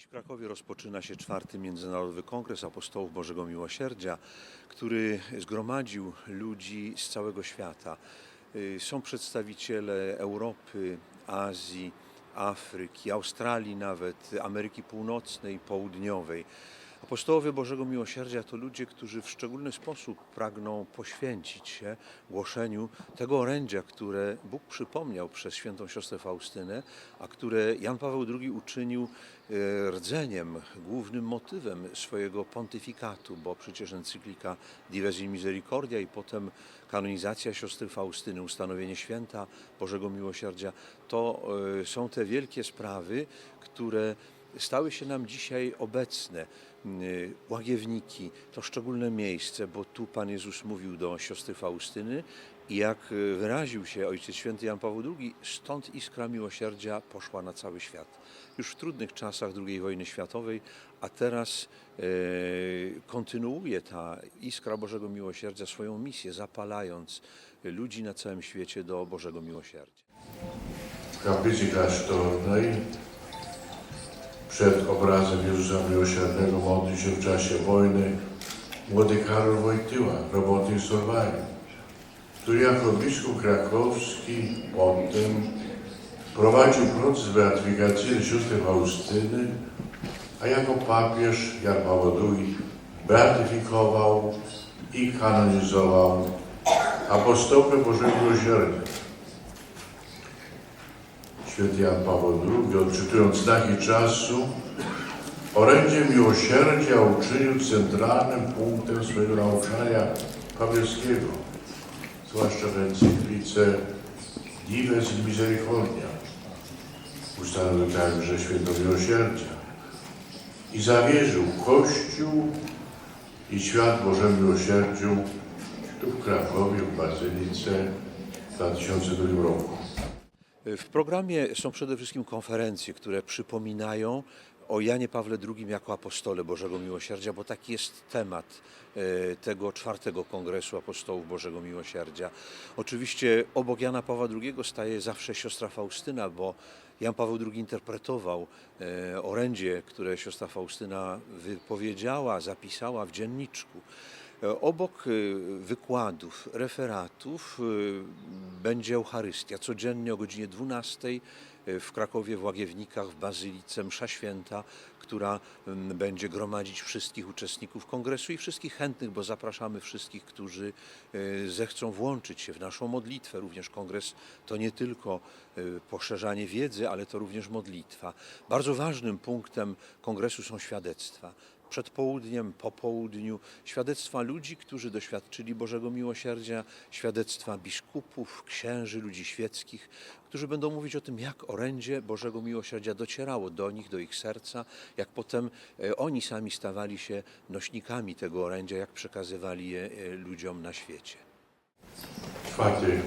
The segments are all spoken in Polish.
Dziś w Krakowie rozpoczyna się czwarty Międzynarodowy Kongres Apostołów Bożego Miłosierdzia, który zgromadził ludzi z całego świata. Y, Są przedstawiciele Europy, Azji, Afryki, Australii nawet, Ameryki Północnej, Południowej. Apostołowie Bożego Miłosierdzia to ludzie, którzy w szczególny sposób pragną poświęcić się głoszeniu tego orędzia, które Bóg przypomniał przez świętą siostrę Faustynę, a które Jan Paweł II uczynił e, rdzeniem, głównym motywem swojego pontyfikatu, bo przecież encyklika Dives in Misericordia i potem kanonizacja siostry Faustyny, ustanowienie święta Bożego Miłosierdzia, to e, są te wielkie sprawy, które stały się nam dzisiaj obecne. Y, Łagiewniki to szczególne miejsce, bo tu Pan Jezus mówił do siostry Faustyny i jak y, wyraził się Ojciec Święty Jan Paweł II, stąd iskra miłosierdzia poszła na cały świat. Już w trudnych czasach II wojny światowej, a teraz e, kontynuuje ta iskra Bożego Miłosierdzia swoją misję, zapalając ludzi na całym świecie do Bożego Miłosierdzia. w kaplicy klasztornej przed obrazem Jezusa Miłosiernego modlił się w czasie wojny młody Karol Wojtyła, robotnik z Orwaju, który jako biskup krakowski potem prowadził proces beatyfikacyjny siostry Faustyny, a jako papież Jan Paweł II beatyfikował i kanonizował apostołę Bożego Miłosierdzia. Święty Jan Paweł II, odczytując znaki czasu, orędzie miłosierdzia uczynił centralnym punktem swojego nauczania papieskiego, zwłaszcza w encyklice Dives in Misericordia. Ustanowił także święto miłosierdzia i zawierzył Kościół i świat Bożemu Miłosierdziu tu w Krakowie, w Bazylice w 2002 roku. W programie są przede wszystkim konferencje, które przypominają o Janie Pawle II jako apostole Bożego Miłosierdzia, bo taki jest temat e, tego czwartego Kongresu Apostołów Bożego Miłosierdzia. Oczywiście obok Jana Pawła II staje zawsze siostra Faustyna, bo Jan Paweł II interpretował e, orędzie, które siostra Faustyna wypowiedziała, zapisała w dzienniczku. E, Obok wykładów, referatów będzie Eucharystia. Codziennie o godzinie 12 y, w Krakowie, w Łagiewnikach, w Bazylice msza święta, która będzie gromadzić wszystkich uczestników kongresu i wszystkich chętnych, bo zapraszamy wszystkich, którzy y, zechcą włączyć się w naszą modlitwę. Również kongres to nie tylko y, poszerzanie wiedzy, ale to również modlitwa. Bardzo ważnym punktem kongresu są świadectwa przed południem, po południu, świadectwa ludzi, którzy doświadczyli Bożego Miłosierdzia, świadectwa biskupów, księży, ludzi świeckich, którzy będą mówić o tym, jak orędzie Bożego Miłosierdzia docierało do nich, do ich serca, jak potem e, oni sami stawali się nośnikami tego orędzia, jak przekazywali je e, ludziom na świecie. Czwarty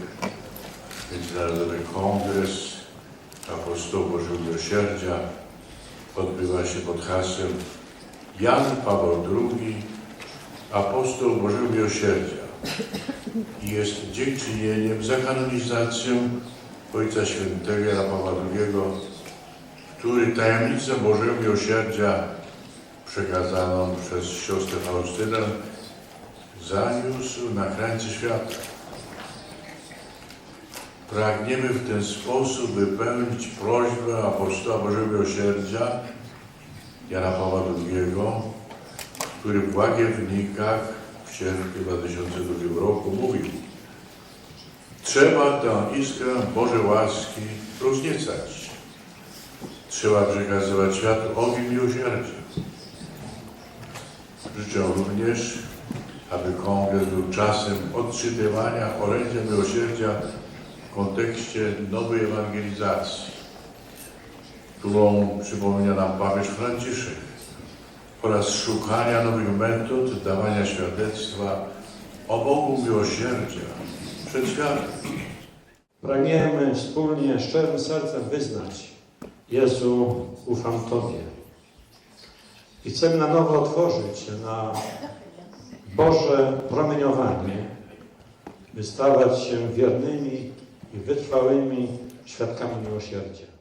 Międzynarodowy Kongres Apostołów Bożego Miłosierdzia odbywa się pod hasłem Jan Paweł II, Apostoł Bożego Miłosierdzia jest dziękczynieniem za kanonizację Ojca Świętego Jana Pawła II, który tajemnicę Bożego Miłosierdzia przekazaną przez siostrę Faustynę zaniósł na krańce świata. Pragniemy w ten sposób wypełnić prośbę apostoła Bożego Miłosierdzia Jana Pawła II, który w Łagiewnikach w sierpniu 2002 roku mówił Trzeba tę iskrę Bożej łaski rozniecać. Trzeba przekazywać światu ogień miłosierdzia. Życzę również, aby kongres był czasem odczytywania orędzia miłosierdzia w kontekście nowej ewangelizacji, którą przypomina nam papież Franciszek oraz szukania nowych metod dawania świadectwa o Bogu miłosierdzia przed światem. Pragniemy wspólnie, szczerym sercem wyznać Jezu, ufam Tobie. I chcemy na nowo otworzyć się na Boże promieniowanie, by stawać się wiernymi i wytrwałymi świadkami miłosierdzia.